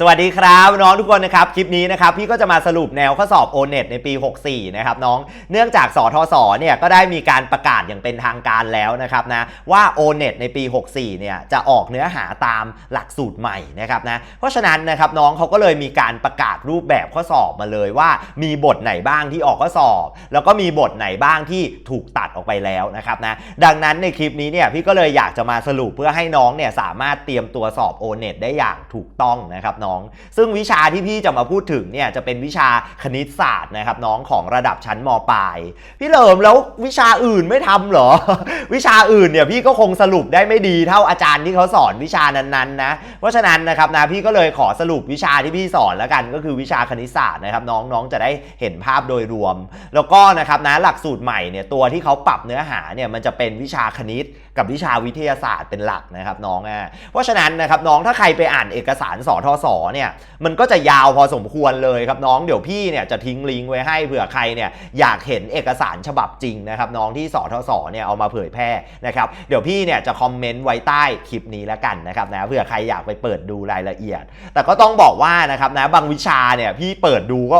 สวัสดีครับน้องทุกคนนะครับคลิปนี้นะครับพี่ก็จะมาสรุปแนวข้อสอบ o n e t ในปี 64 นะครับน้องเนื่องจากสทศเนี่ยก็ได้มีการประกาศอย่างเป็นทางการแล้วนะครับนะว่า o n e t ในปี 64 เนี่ยจะออกเนื้อหาตามหลักสูตรใหม่นะครับนะเพราะฉะนั้นนะครับน้องเขาก็เลยมีการประกาศรูปแบบข้อสอบมาเลยว่า มีบทไหนบ้างที่ออกข้อสอบ แล้วก็มีบทไหนบ้างที่ถูกตัดออกไปแล้วนะครับนะดังนั้นในคลิปนี้เนี่ยพี่ก็เลยอยากจะมาสรุปเพื่อให้น้องเนี่ยสามารถเตรียมตัวสอบ o n e t ได้อย่างถูกต้องนะครับน้อง ซึ่งวิชาที่พี่จะมาพูดถึงเนี่ยจะเป็นวิชาคณิตศาสตร์นะครับน้องของระดับชั้นมปลาย พี่เหลิมแล้ววิชาอื่นไม่ทำเหรอ วิชาอื่นเนี่ยพี่ก็คงสรุปได้ไม่ดีเท่าอาจารย์ที่เขาสอนวิชานั้นๆนะ เพราะฉะนั้นนะครับนะพี่ก็เลยขอสรุปวิชาที่พี่สอนแล้วกัน ก็คือวิชาคณิตศาสตร์นะครับน้องน้องจะได้เห็นภาพโดยรวม แล้วก็นะครับนะหลักสูตรใหม่เนี่ยตัวที่เขาปรับเนื้อหาเนี่ยมันจะเป็นวิชาคณิต กับวิชาวิทยาศาสตร์เป็นหลักนะครับน้องอะเพราะฉะนั้นนะครับน้องถ้าใครไปอ่านเอกสารสทศเนี่ยมันก็จะยาวพอสมควรเลยครับน้องเดี๋ยวพี่เนี่ยจะทิ้งลิงก์ไว้ให้เผื่อใครเนี่ยอยากเห็นเอกสารฉบับจริงนะครับน้องที่สทศเนี่ยเอามาเผยแพร่นะครับเดี๋ยวพี่เนี่ยจะคอมเมนต์ไว้ใต้คลิปนี้แล้วกันนะครับนะเผื่อใครอยากไปเปิดดูรายละเอียด แต่ก็ต้องบอกว่านะครับนะบางวิชาเนี่ยพี่เปิดดูก็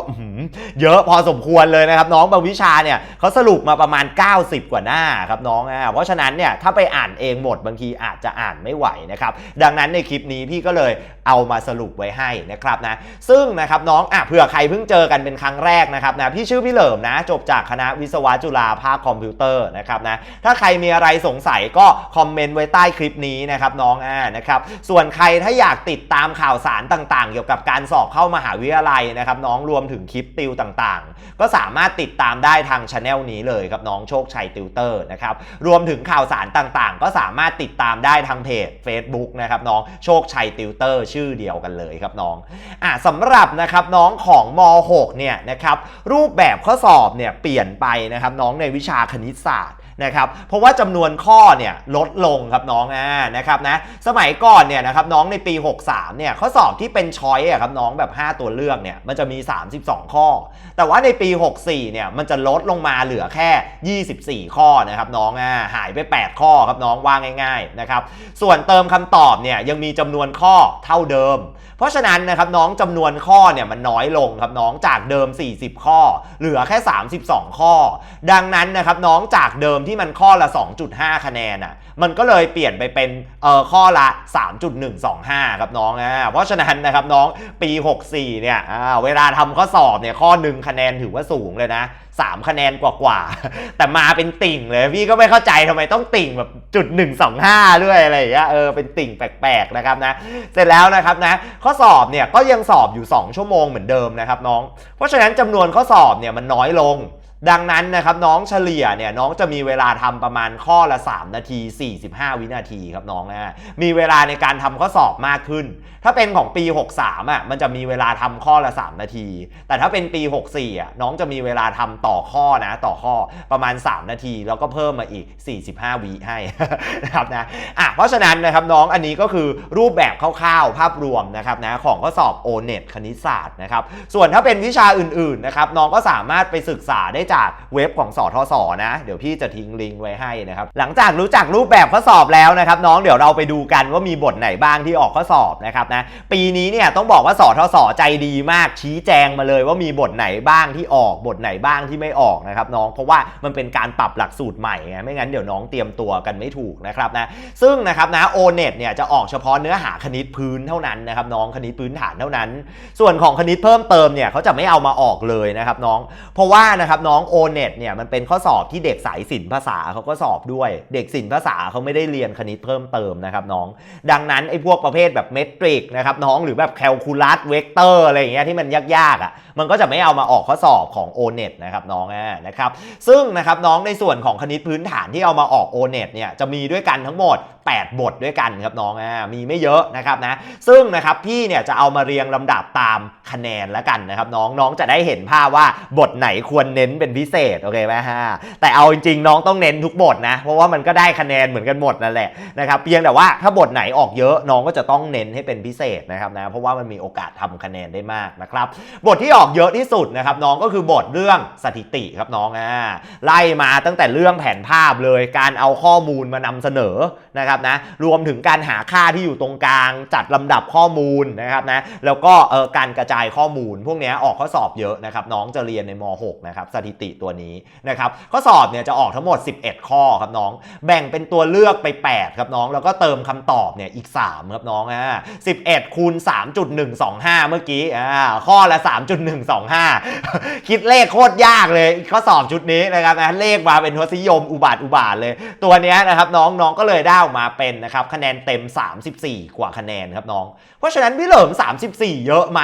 เยอะพอสมควรเลยนะครับน้องบางวิชาเนี่ยเขาสรุปมาประมาณ 90 กว่าหน้าครับน้องอะเพราะฉะนั้นเนี่ยถ้าไปอ่านเองหมดบางทีอาจจะอ่านไม่ไหวนะครับดังนั้นในคลิปนี้พี่ก็เลย เอามาสรุปไว้ให้นะครับนะซึ่งนะครับน้องอะเผื่อใครเพิ่งเจอกันเป็นครั้งแรกนะครับนะพี่ชื่อพี่เหลิมนะ จบจากคณะวิศวะจุฬาภาคคอมพิวเตอร์นะครับนะถ้าใครมีอะไรสงสัยก็คอมเมนต์ไว้ใต้คลิปนี้นะครับน้องอ่านะครับส่วนใครถ้าอยากติดตามข่าวสารต่างๆ เกี่ยวกับการสอบเข้ามหาวิทยาลัยนะครับน้องรวมถึงคลิปติวต่างๆ ก็สามารถติดตามได้ทางช anel นี้เลยครับน้องโชคชัยติวเตอร์นะครับรวมถึงข่าวสารต่างๆ ก็สามารถติดตามได้ทางเพจ Facebook นะครับน้องโชคชัยติวเตอร์ชื่อเดียวกันเลยครับน้องอะสำหรับนะครับน้องของม .6 เนี่ยนะครับรูปแบบข้อสอบเนี่ยเปลี่ยนไปนะครับน้องในวิชาคณิตศาสตร์ นะครับเพราะว่าจำนวนข้อเนี่ยลดลงครับน้องอ่านะครับนะสมัยก่อนเนี่ยนะครับน้องในปี 63เนี่ยข้อสอบที่เป็นช้อยอะครับน้องแบบ 5 ตัวเลือกเนี่ยมันจะมี 32 ข้อ แต่ว่าในปี 64เนี่ยมันจะลดลงมาเหลือแค่ 24 ข้อนะครับน้องอ่าหายไป 8 ข้อครับน้องว่าง่ายๆนะครับส่วนเติมคำตอบเนี่ยยังมีจำนวนข้อเท่าเดิม เพราะฉะนั้นนะครับน้องจำนวนข้อเนี่ยมันน้อยลงครับน้องจากเดิม 40 ข้อ เหลือแค่ 32 ข้อ ดังนั้นนะครับน้องจากเดิมที่มันข้อละ 2.5 คะแนนอะมันก็เลยเปลี่ยนไปเป็นเอ่อข้อละ 3.125 ครับน้องอ่าเพราะฉะนั้นนะครับน้องปี 64 เนี่ยอ่าเวลาทำข้อสอบเนี่ยข้อ 1 คะแนนถือว่าสูงเลยนะ 3 คะแนนกว่าๆ แต่มาเป็นติ่งเลย พี่ก็ไม่เข้าใจทำไมต้องติ่งแบบจุด125 ด้วยอะไรอย่างเงี้ยเออเป็นติ่งแปลกๆนะครับนะเสร็จแล้วนะครับนะข้อสอบเนี่ยก็ยังสอบอยู่ 2 ชั่วโมงเหมือนเดิมนะครับน้อง เพราะฉะนั้นจำนวนข้อสอบเนี่ยมันน้อยลง ดังนั้นนะครับน้องเฉลี่ยเนี่ยน้องจะมีเวลาทำประมาณข้อละ 3 นาที 45 วินาทีครับน้องนะมีเวลาในการทำข้อสอบมากขึ้น ถ้าเป็นของปี 63อะมันจะมีเวลาทำข้อละ 3 นาที แต่ถ้าเป็นปี 64อะน้องจะมีเวลาทำต่อข้อนะต่อข้อประมาณ 3 นาที แล้วก็เพิ่มมาอีก 45 วิให้นะครับนะอะเพราะฉะนั้นนะครับน้องอันนี้ก็คือรูปแบบคร่าวๆ ภาพรวมนะครับนะของข้อสอบ o n e t คณิตศาสตร์นะครับส่วนถ้าเป็นวิชาอื่นๆนะครับน้องก็สามารถไปศึกษาได้จากเว็บของสอทศนะ เดี๋ยวพี่จะทิ้งลิงก์ไว้ให้นะครับ หลังจากรู้จักรูปแบบข้อสอบแล้วนะครับ น้องเดี๋ยวเราไปดูกันว่ามีบทไหนบ้างที่ออกข้อสอบนะครับนะ ปีนี้เนี่ยต้องบอกว่าสอทศใจดีมากชี้แจงมาเลยว่ามีบทไหนบ้างที่ออกบทไหนบ้างที่ไม่ออกนะครับน้องเพราะว่ามันเป็นการปรับหลักสูตรใหม่ไงไม่งั้นเดี๋ยวน้องเตรียมตัวกันไม่ถูกนะครับนะซึ่งนะครับนะ o n e t เนี่ยจะออกเฉพาะเนื้อหาคณิตพื้นเท่านั้นนะครับน้องคณิตพื้นฐานเท่านั้น ส่วนของคณิตเพิ่มเติมเนี่ยเขาจะไม่เอามาออกเลยนะครับน้อง เพราะว่านะครับน้อง o n e t เนี่ยมันเป็นข้อสอบที่เด็กสายศิลป์ภาษาเขาก็สอบด้วย เด็กศิลป์ภาษาเขาไม่ได้เรียนคณิตเพิ่มเติมนะครับน้อง ดังนั้นไอ้พวกประเภทแบบเมตริกนะครับน้องหรือแบบแคลคูลัสเวกเตอร์อะไรอย่างเงี้ยที่มันยากๆอะมันก็จะไม่เอามาออกข้อสอบของ o n e t นะครับน้องนะครับซึ่งนะครับน้องในส่วนของคณิตพื้นฐานที่เอามาออก o n e t เนี่ยจะมีด้วยกันทั้งหมด 8 บทด้วยกันครับน้องอ่ามีไม่เยอะนะครับนะซึ่งนะครับพี่เนี่ยจะเอามาเรียงลำดับตามคะแนนแล้วกันนะครับน้องน้องจะได้เห็นภาพว่าบทไหนควรเน้นเป็นเป็นพิเศษโอเคไหมฮะแต่เอาจริงๆน้องต้องเน้นทุกบทนะ เพราะว่ามันก็ได้คะแนนเหมือนกันหมดนั่นแหละนะครับเพียงแต่ว่าถ้าบทไหนออกเยอะน้องก็จะต้องเน้นให้เป็นพิเศษนะครับนะเพราะว่ามันมีโอกาสทำคะแนนได้มากนะครับบทที่ออกเยอะที่สุดนะครับน้องก็คือบทเรื่องสถิติครับน้องอ่าไล่มาตั้งแต่เรื่องแผนภาพเลยการเอาข้อมูลมานำเสนอนะครับนะรวมถึงการหาค่าที่อยู่ตรงกลาง จัดลำดับข้อมูลนะครับนะแล้วก็เออการกระจายข้อมูล พวกนี้ออกข้อสอบเยอะนะครับน้องจะเรียนในม .6 นะครับสถิติตัวนี้นะครับข้อสอบเนี่ยจะออกทั้งหมด 11 ข้อครับน้อง แบ่งเป็นตัวเลือกไป 8 ครับน้อง แล้วก็เติมคำตอบเนี่ยอีก 3 ครับน้องอ่า11คูณ3.125 เมื่อกี้อ่าข้อละ 3.125 คิดเลขโคตรยากเลยข้อสอบชุดนี้นะครับนะเลขมาเป็นทศนิยมอุบาทอุบาทเลย ตัวเนี้ยนะครับน้องน้องก็เลยได้ออกมาเป็นนะครับคะแนนเต็ม 34 กว่าคะแนนครับน้อง เพราะฉะนั้นพี่เหลิม 34 เยอะไหม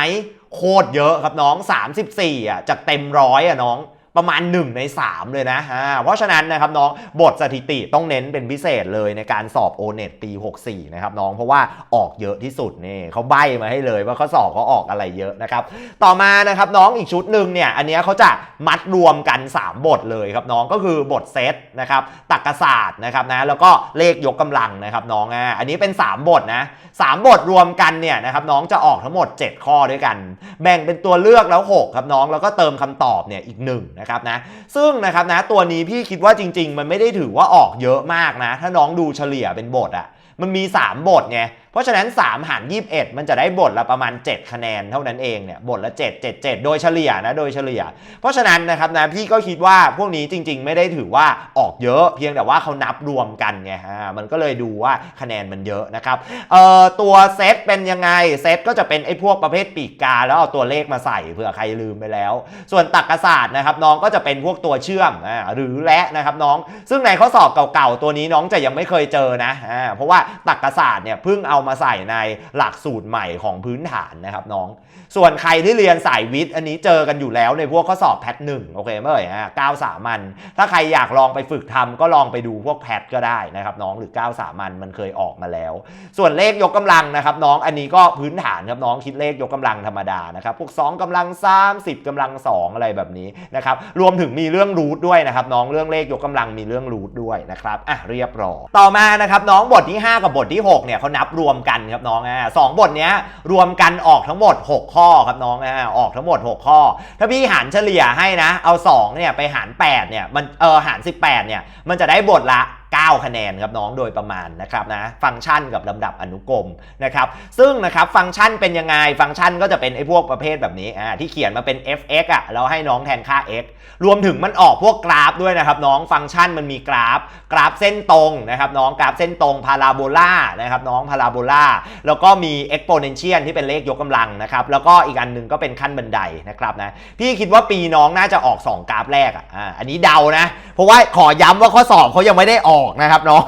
โคตรเยอะครับน้อง 34อะจากเต็มร้อยอะน้อง ประมาณ 1 ใน 3 เลยนะอ่าเพราะฉะนั้นนะครับน้องบทสถิติต้องเน้นเป็นพิเศษเลยในการสอบ o n e t ปี 64 นะครับน้องเพราะว่าออกเยอะที่สุดนี่เขาใบ้มาให้เลยว่าเขาสอบเขาออกอะไรเยอะนะครับต่อมานะครับน้องอีกชุดหนึ่งเนี่ยอันนี้เขาจะมัดรวมกัน 3 บทเลยครับน้องก็คือบทเซตนะครับตรรกศาสตร์นะครับนะแล้วก็เลขยกกำลังนะครับน้องอะอันนี้เป็น 3 บทนะสามบทรวมกันเนี่ยนะครับน้องจะออกทั้งหมด 7 ข้อด้วยกัน แบ่งเป็นตัวเลือกแล้ว 6 ครับน้องแล้วก็เติมคำตอบเนี่ยอีก1นะครับนะซึ่งนะครับนะตัวนี้พี่คิดว่าจริง ๆ มันไม่ได้ถือว่าออกเยอะมากนะ ถ้าน้องดูเฉลี่ยเป็นบทอะมันมี 3 บทไง เพราะฉะนั้น 3 หาร 21 มันจะได้บทละประมาณ 7 คะแนนเท่านั้นเองเนี่ยบทละ 7 7 7 โดยเฉลี่ยนะโดยเฉลี่ย เพราะฉะนั้นนะครับนะพี่ก็คิดว่าพวกนี้จริง ๆ ไม่ได้ถือว่าออกเยอะเพียงแต่ว่าเขานับรวมกันไงฮะมันก็เลยดูว่าคะแนนมันเยอะนะครับเอ่อตัวเซตเป็นยังไงเซตก็จะเป็นไอ้พวกประเภทปีกกา แล้วเอาตัวเลขมาใส่เผื่อใครลืมไปแล้ว ส่วนตรรกศาสตร์นะครับน้องก็จะเป็นพวกตัวเชื่อมอ่าหรือและนะครับน้อง ซึ่งในข้อสอบเก่าๆตัวนี้น้องจะยังไม่เคยเจอนะอ่าเพราะว่าตรรกศาสตร์เนี่ยเพิ่งเอามาใส่ในหลักสูตรใหม่ของพื้นฐานนะครับน้อง ส่วนใครที่เรียนสายวิทย์ อันนี้เจอกันอยู่แล้วในพวกข้อสอบแพทหนึ่งโอเคไหมเอ่ยฮะก้าวสามัญถ้าใครอยากลองไปฝึกทำก็ลองไปดูพวกแพทก็ได้นะครับน้องหรือก้าวสามัญมันเคยออกมาแล้ว ส่วนเลขยกกำลังนะครับน้องอันนี้ก็พื้นฐานครับน้องคิดเลขยกกำลังธรรมดานะครับพวก 2กำลัง 3 10กำลัง 2 อะไรแบบนี้นะครับรวมถึงมีเรื่องรูทด้วยนะครับน้องเรื่องเลขยกกำลังมีเรื่องรูทด้วยนะครับอะเรียบร้อยต่อมานะครับน้องบทที่ 5 กับบทที่6เนี่ยเขานับรวมมกันครับน้องอะสองบทเนี้ยรวมกันออกทั้งหมด 6 ข้อครับน้องอะออกทั้งหมด 6 ข้อ ถ้าพี่หารเฉลี่ยให้นะ เอา2เนี่ยไปหาร8เนี่ยมันเออหาร 18เนี่ยมันจะได้บทละ 9 คะแนนครับน้องโดยประมาณนะครับนะฟังก์ชันกับลำดับอนุกรมนะครับซึ่งนะครับฟังก์ชันเป็นยังไงฟังก์ชันก็จะเป็นไอ้พวกประเภทแบบนี้อ่าที่เขียนมาเป็น fx อะแล้วให้น้องแทนค่า x รวมถึงมันออกพวกกราฟด้วยนะครับน้องฟังก์ชันมันมีกราฟ กราฟเส้นตรงนะครับน้องกราฟเส้นตรงพาราโบลานะครับน้องพาราโบลาแล้วก็มี exponential ที่เป็นเลขยกกำลังนะครับแล้วก็อีกอันหนึ่งก็เป็นขั้นบันไดนะครับนะพี่คิดว่าปีน้องน่าจะออก 2 กราฟแรกอะอันนี้เดานะเพราะว่าขอย้ำว่าข้อสอบเขายังไม่ได้ออกนะครับน้อง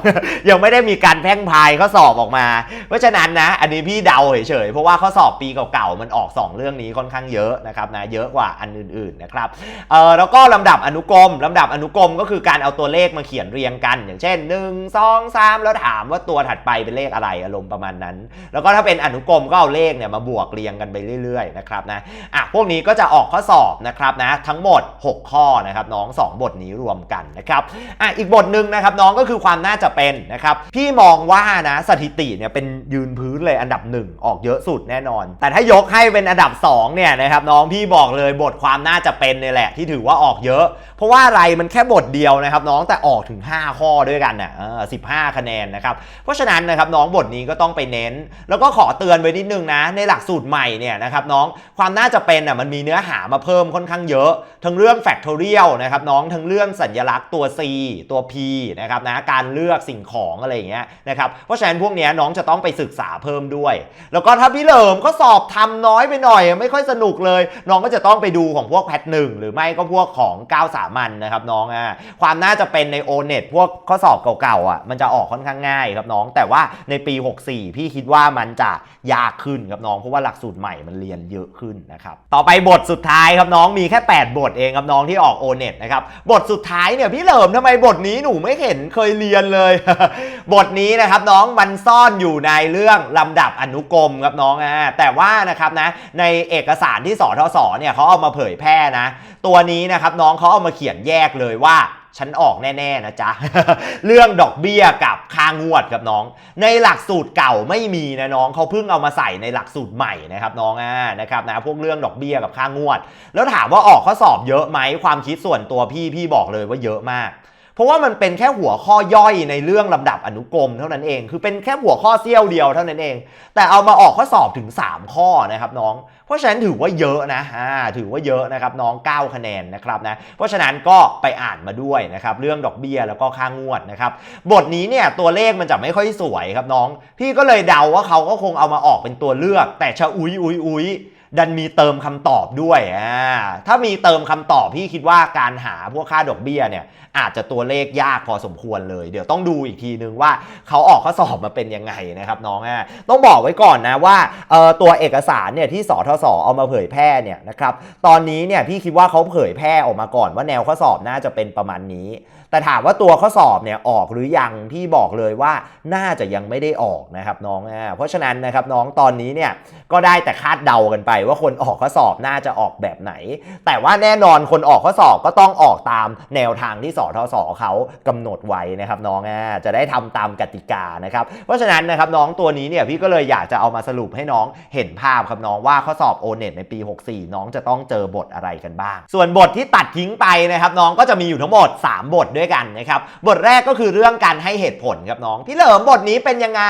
ยังไม่ได้มีการแพร่งพายข้อสอบออกมา เพราะฉะนั้นนะ อันนี้พี่เดาเฉยๆเพราะว่าข้อสอบปีเก่าๆมันออก 2 เรื่องนี้ค่อนข้างเยอะนะครับนะเยอะกว่าอันอื่นๆนะครับเออแล้วก็ลำดับอนุกรมลำดับอนุกรมก็คือการเอาตัวเลขมาเขียนเรียงกัน อย่างเช่น 1 2 3 แล้วถามว่าตัวถัดไปเป็นเลขอะไรอารมณ์ประมาณนั้น แล้วก็ถ้าเป็นอนุกรมก็เอาเลขเนี่ยมาบวกเรียงกันไปเรื่อยๆนะครับนะอะพวกนี้ก็จะออกข้อสอบนะครับนะทั้งหมด 6 ข้อนะครับน้อง 2 บทนี้รวมกันนะครับอะอีกบทหนึ่งนะครับน้องก็คือความน่าจะเป็นนะครับ พี่มองว่านะสถิติเนี่ยเป็นยืนพื้นเลยอันดับ 1 ออกเยอะสุดแน่นอน แต่ถ้ายกให้เป็นอันดับ 2 เนี่ยนะครับน้องพี่บอกเลยบทความน่าจะเป็นเนี่ยแหละ ที่ถือว่าออกเยอะ เพราะว่าอะไรมันแค่บทเดียวนะครับ น้องแต่ออกถึง 5 ข้อด้วยกันน่ะเออ15คะแนนนะครับ เพราะฉะนั้นนะครับน้องบทนี้ก็ต้องไปเน้น แล้วก็ขอเตือนไว้นิดนึงนะ ในหลักสูตรใหม่เนี่ยนะครับน้องความน่าจะเป็นอะมันมีเนื้อหามาเพิ่มค่อนข้างเยอะ ทั้งเรื่อง factorial นะครับน้องทั้งเรื่องสัญลักษณ์ตัว c ตัว p นะครับนะการเลือกสิ่งของอะไรอย่างเงี้ยนะครับเพราะฉะนั้นพวกเนี้ยน้องจะต้องไปศึกษาเพิ่มด้วย แล้วก็ถ้าพี่เหลิมก็สอบทำน้อยไปหน่อย ไม่ค่อยสนุกเลย น้องก็จะต้องไปดูของพวกแพทหนึ่งหรือไม่ก็พวกของก้าวสามัญนะครับน้องอะความน่าจะเป็นใน o n e t พวกข้อสอบเก่าๆอะมันจะออกค่อนข้างง่ายครับน้อง แต่ว่าในปี 64 พี่คิดว่ามันจะยากขึ้นครับน้องเพราะว่าหลักสูตรใหม่มันเรียนเยอะขึ้นนะครับต่อไปบทสุดท้ายครับน้องมีแค่ 8 บทเองครับน้องที่ออก o n e t นะครับบทสุดท้ายเนี่ยพี่เหลิมทำไมบทนี้หนูไม่เห็นเคยเรียนเลย บทนี้นะครับน้องมันซ่อนอยู่ในเรื่องลำดับอนุกรมครับน้องอ่าแต่ว่านะครับนะในเอกสารที่สทศเนี่ยเขาเอามาเผยแพร่นะ ตัวนี้นะครับน้องเขาเอามาเขียนแยกเลยว่าฉันออกแน่ ๆ นะจ๊ะ เรื่องดอกเบี้ยกับค่างวดครับน้อง ในหลักสูตรเก่าไม่มีนะน้องเขาเพิ่งเอามาใส่ในหลักสูตรใหม่นะครับน้องอ่านะครับนะพวกเรื่องดอกเบี้ยกับค่างวด แล้วถามว่าออกข้อสอบเยอะไหมความคิดส่วนตัวพี่พี่บอกเลยว่าเยอะมาก เพราะว่ามันเป็นแค่หัวข้อย่อยในเรื่องลำดับอนุกรมเท่านั้นเอง คือเป็นแค่หัวข้อเสี้ยวเดียวเท่านั้นเอง แต่เอามาออกข้อสอบถึง 3 ข้อนะครับน้อง เพราะฉะนั้นถือว่าเยอะนะอ่าถือว่าเยอะนะครับน้อง 9 คะแนนนะครับนะ เพราะฉะนั้นก็ไปอ่านมาด้วยนะครับเรื่องดอกเบี้ยแล้วก็ค่างวดนะครับ บทนี้เนี่ยตัวเลขมันจะไม่ค่อยสวยครับน้อง พี่ก็เลยเดาว่าเขาก็คงเอามาออกเป็นตัวเลือก แต่ชะอุยอุยอุย ดันมีเติมคำตอบด้วยอ่าถ้ามีเติมคำตอบพี่คิดว่าการหาพวกค่าดอกเบี้ยเนี่ยอาจจะตัวเลขยากพอสมควรเลย เดี๋ยวต้องดูอีกทีนึงว่าเขาออกข้อสอบมาเป็นยังไงนะครับน้องอะต้องบอกไว้ก่อนนะว่าเอ่อตัวเอกสารเนี่ยที่สทศเอามาเผยแพร่เนี่ยนะครับตอนนี้เนี่ยพี่คิดว่าเขาเผยแพร่ออกมาก่อนว่าแนวข้อสอบน่าจะเป็นประมาณนี้ แต่ถามว่าตัวข้อสอบเนี่ยออกหรือยังพี่บอกเลยว่าน่าจะยังไม่ได้ออกนะครับน้องอ่าเพราะฉะนั้นนะครับน้องตอนนี้เนี่ยก็ได้แต่คาดเดากันไป ว่าคนออกข้อสอบน่าจะออกแบบไหน แต่ว่าแน่นอนคนออกข้อสอบก็ต้องออกตามแนวทางที่สทศเขากำหนดไว้นะครับน้องอ่าจะได้ทำตามกติกานะครับเพราะฉะนั้นนะครับน้องตัวนี้เนี่ยพี่ก็เลยอยากจะเอามาสรุปให้น้องเห็นภาพครับน้องว่าข้อสอบ o n e t ในปี 64 น้องจะต้องเจอบทอะไรกันบ้าง ส่วนบทที่ตัดทิ้งไปนะครับน้องก็จะมีอยู่ทั้งหมด 3 บทด้วยกันนะครับบทแรกก็คือเรื่องการให้เหตุผลครับน้อง พี่เหลิมบทนี้เป็นยังไง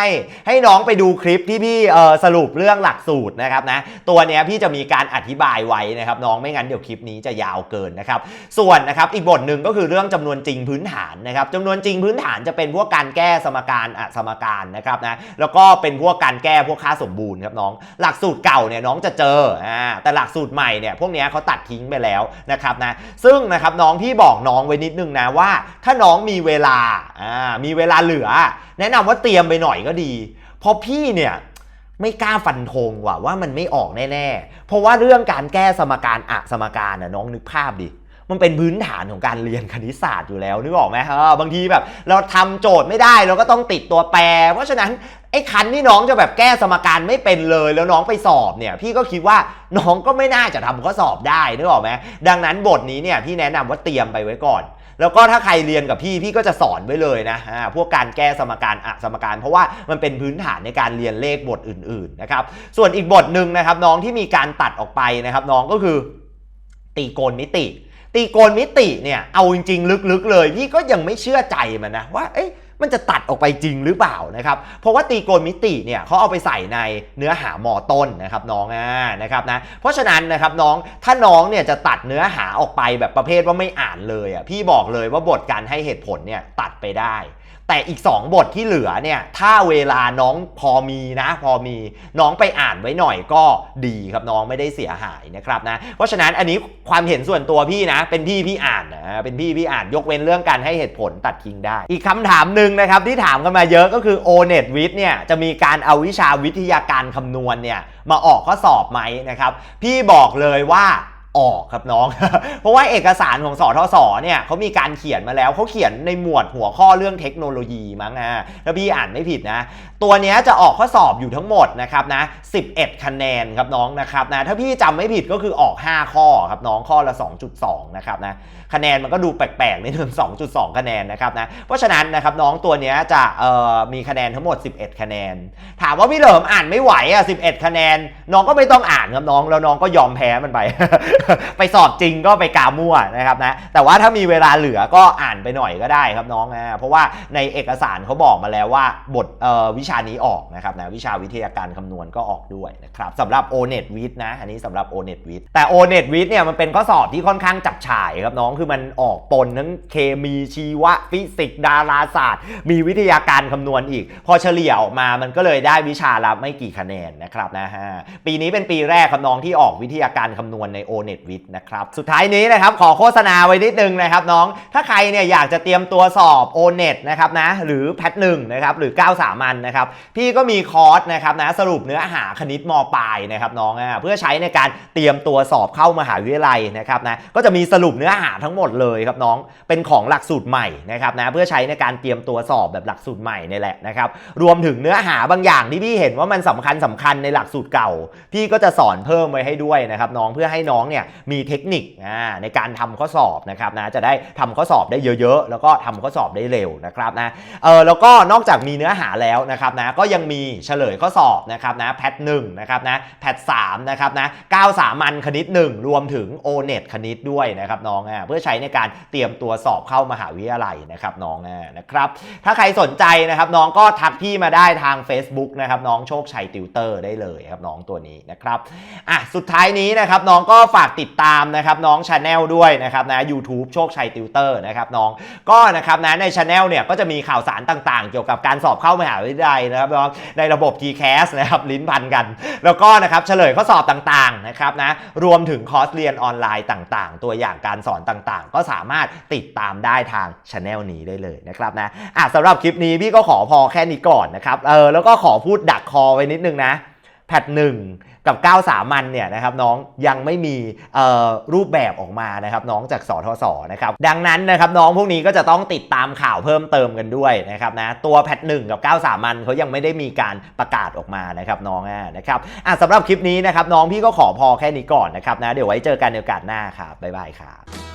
ให้น้องไปดูคลิปที่พี่เออสรุปเรื่องหลักสูตรนะครับนะตัวเนี้ยพี่จะมีการอธิบายไว้นะครับน้องไม่งั้นเดี๋ยวคลิปนี้จะยาวเกินนะครับส่วนนะครับอีกบทหนึ่งก็คือเรื่องจำนวนจริงพื้นฐานนะครับจำนวนจริงพื้นฐานจะเป็นพวกการแก้สมการอะสมการนะครับนะแล้วก็เป็นพวกการแก้พวกค่าสมบูรณ์ครับน้อง หลักสูตรเก่าเนี่ยน้องจะเจออ่าแต่หลักสูตรใหม่เนี่ยพวกเนี้ยเขาตัดทิ้งไปแล้วนะครับนะซึ่งนะครับน้องพี่บอกน้องไว้นิดนึงนะว่าถ้าน้องมีเวลาอ่ามีเวลาเหลือ แนะนำว่าเตรียมไปหน่อยก็ดี เพราะพี่เนี่ยไม่กล้าฟันธงว่ะว่ามันไม่ออกแน่ๆ เพราะว่าเรื่องการแก้สมการอะสมการน่ะน้องนึกภาพดิมันเป็นพื้นฐานของการเรียนคณิตศาสตร์อยู่แล้วนึกออกไหมเออบางทีแบบ เราทำโจทย์ไม่ได้เราก็ต้องติดตัวแปร เพราะฉะนั้นไอ้คันที่น้องจะแบบแก้สมการไม่เป็นเลย แล้วน้องไปสอบเนี่ย พี่ก็คิดว่าน้องก็ไม่น่าจะทำข้อสอบได้นึกออกไหมดังนั้นบทนี้เนี่ยพี่แนะนำว่าเตรียมไปไว้ก่อน แล้วก็ถ้าใครเรียนกับพี่พี่ก็จะสอนไว้เลยนะอ่าพวกการแก้สมการอะสมการ เพราะว่ามันเป็นพื้นฐานในการเรียนเลขบทอื่นๆนะครับส่วนอีกบทหนึ่งนะครับน้องที่มีการตัดออกไปนะครับน้องก็คือตีโกณมิติ ตีโกณมิติเนี่ยเอาจริงๆ ลึกๆเลย พี่ก็ยังไม่เชื่อใจมันนะว่าเอ๊ะ มันจะตัดออกไปจริงหรือเปล่านะครับเพราะว่าตีโกณมิติเนี่ยเขาเอาไปใส่ในเนื้อหาหมอต้นนะครับน้องอ่านะครับนะเพราะฉะนั้นนะครับน้องถ้าน้องเนี่ยจะตัดเนื้อหาออกไปแบบประเภทว่าไม่อ่านเลยอะพี่บอกเลยว่าบทการให้เหตุผลเนี่ยตัดไปได้ แต่อีก 2 บทที่เหลือเนี่ย ถ้าเวลาน้องพอมีนะ พอมีน้องไปอ่านไว้หน่อยก็ดีครับน้องไม่ได้เสียหายนะครับนะ เพราะฉะนั้นอันนี้ความเห็นส่วนตัวพี่นะ เป็นพี่พี่อ่านนะเป็นพี่พี่อ่านยกเว้นเรื่องการให้เหตุผลตัดทิ้งได้ อีกคำถามหนึ่งนะครับที่ถามกันมาเยอะก็คือ o n e t w i t เนี่ยจะมีการเอาวิชาวิทยาการคำนวณเนี่ยมาออกข้อสอบไหมนะครับ พี่บอกเลยว่า ออกครับน้อง เพราะว่าเอกสารของสอทศเนี่ยเขามีการเขียนมาแล้วเขาเขียนในหมวดหัวข้อเรื่องเทคโนโลยีมั้งนะถ้าพี่อ่านไม่ผิดนะ ตัวนี้จะออกข้อสอบอยู่ทั้งหมดนะครับนะ 11 คะแนนครับน้องนะครับนะถ้าพี่จำไม่ผิดก็คือออก 5 ข้อครับน้องข้อละ 2.2 นะครับนะคะแนนมันก็ดูแปลกๆในเรื่อง2.2 คะแนนนะครับนะเพราะฉะนั้นนะครับน้องตัวนี้จะมีคะแนนทั้งหมด 11 คะแนน ถามว่าพี่เหลิมอ่านไม่ไหวอะ11 คะแนน น้องก็ไม่ต้องอ่านครับน้องแล้วน้องก็ยอมแพ้มันไปไปสอบจริงก็ไปกามั่วนะครับนะแต่ว่าถ้ามีเวลาเหลือก็อ่านไปหน่อยก็ได้ครับน้องนะเพราะว่าในเอกสารเขาบอกมาแล้วว่าบทออวิชานี้ออกนะครับนะวิชาวิทยาการคำนวณก็ออกด้วยนะครับสำหรับ o n e t w i t นะอันนี้สำหรับ o n e t w i t แต่ o n e t w i t เนี่ยมันเป็นข้อสอบที่ค่อนข้างจับฉ่ายครับน้องคือมันออกปนทั้งเคมีชีวะฟิสิกส์ดาราศาสตร์ มีวิทยาการคำนวณอีก พอเฉลี่ยออกมามันก็เลยได้วิชาละไม่กี่คะแนนนะครับนะฮะปีนี้เป็นปีแรกครับน้องที่ออกวิทยาการคำนวณใน o n e t net w i t นะครับสุดท้ายนี้นะครับขอโฆษณาไว้นิดนึงนะครับน้องถ้าใครเนี่ยอยากจะเตรียมตัวสอบ o n e t นะครับนะหรือแพทหนึ่งนะครับหรือ 9 สามัญนะครับพี่ก็มีคอร์สนะครับนะสรุปเนื้อหาคณิตมปลายนะครับน้องอะเพื่อใช้ในการเตรียมตัวสอบเข้ามหาวิทยาลัยนะครับนะก็จะมีสรุปเนื้อหาทั้งหมดเลยครับน้องเป็นของหลักสูตรใหม่นะครับนะเพื่อใช้ในการเตรียมตัวสอบแบบหลักสูตรใหม่นี่แหละนะครับรวมถึงเนื้อหาบางอย่างที่พี่เห็นว่ามันสำคัญสำคัญในหลักสูตรเก่า พี่ก็จะสอนเพิ่มไว้ให้ด้วยนะครับน้องเพื่อให้น้องเนี่ยมีเทคนิคในการทำข้อสอบนะครับนะจะได้ทำข้อสอบได้เยอะๆ แล้วก็ทำข้อสอบได้เร็วนะครับนะเออแล้วก็นอกจากมีเนื้อหาแล้วนะครับนะก็ยังมีเฉลยข้อสอบนะครับนะแพทหนึ่งนะครับนะแพทสามนะครับนะเก้าสามัญคณิต 1 รวมถึง o n e t คณิตด้วยนะครับน้องอ่าเพื่อใช้ในการเตรียมตัวสอบเข้ามหาวิทยาลัยนะครับน้องอ่านะครับถ้าใครสนใจนะครับน้องก็ทักพี่มาได้ทาง Facebook นะครับน้องโชคชัยติวเตอร์ได้เลยครับน้องตัวนี้นะครับอะสุดท้ายนี้นะครับน้องก็ฝากติดตามนะครับน้องชาแนลด้วยนะครับนะ YouTube โชคชัยติวเตอร์นะครับน้องก็นะครับนะในช anel เนี่ยก็จะมีข่าวสารต่างๆ เกี่ยวกับการสอบเข้ามหาวิทยาลัยนะครับน้องในระบบ TCAS นะครับลิ้นพันกัน แล้วก็นะครับเฉลยข้อสอบต่างๆนะครับนะรวมถึงคอร์สเรียนออนไลน์ต่างๆ ตัวอย่างการสอนต่างๆ ก็สามารถติดตามได้ทางช anel นี้ได้เลยนะครับนะอะสำหรับคลิปนี้พี่ก็ขอพอแค่นี้ก่อนนะครับเออแล้วก็ขอพูดดักคอไว้นิดนึงนะ แพทหนึ่งกับ9สามัญเนี่ยนะครับน้องยังไม่มีรูปแบบออกมานะครับน้องจากสทศนะครับดังนั้นนะครับน้องพวกนี้ก็จะต้องติดตามข่าวเพิ่มเติมกันด้วยนะครับนะตัวแพทหนึ่งกับ9สามัญเขายังไม่ได้มีการประกาศออกมานะครับน้องนะครับอะสำหรับคลิปนี้นะครับน้องพี่ก็ขอพอแค่นี้ก่อนนะครับนะเดี๋ยวไว้เจอกันในโอกาสหน้าครับบ๊ายบายครับ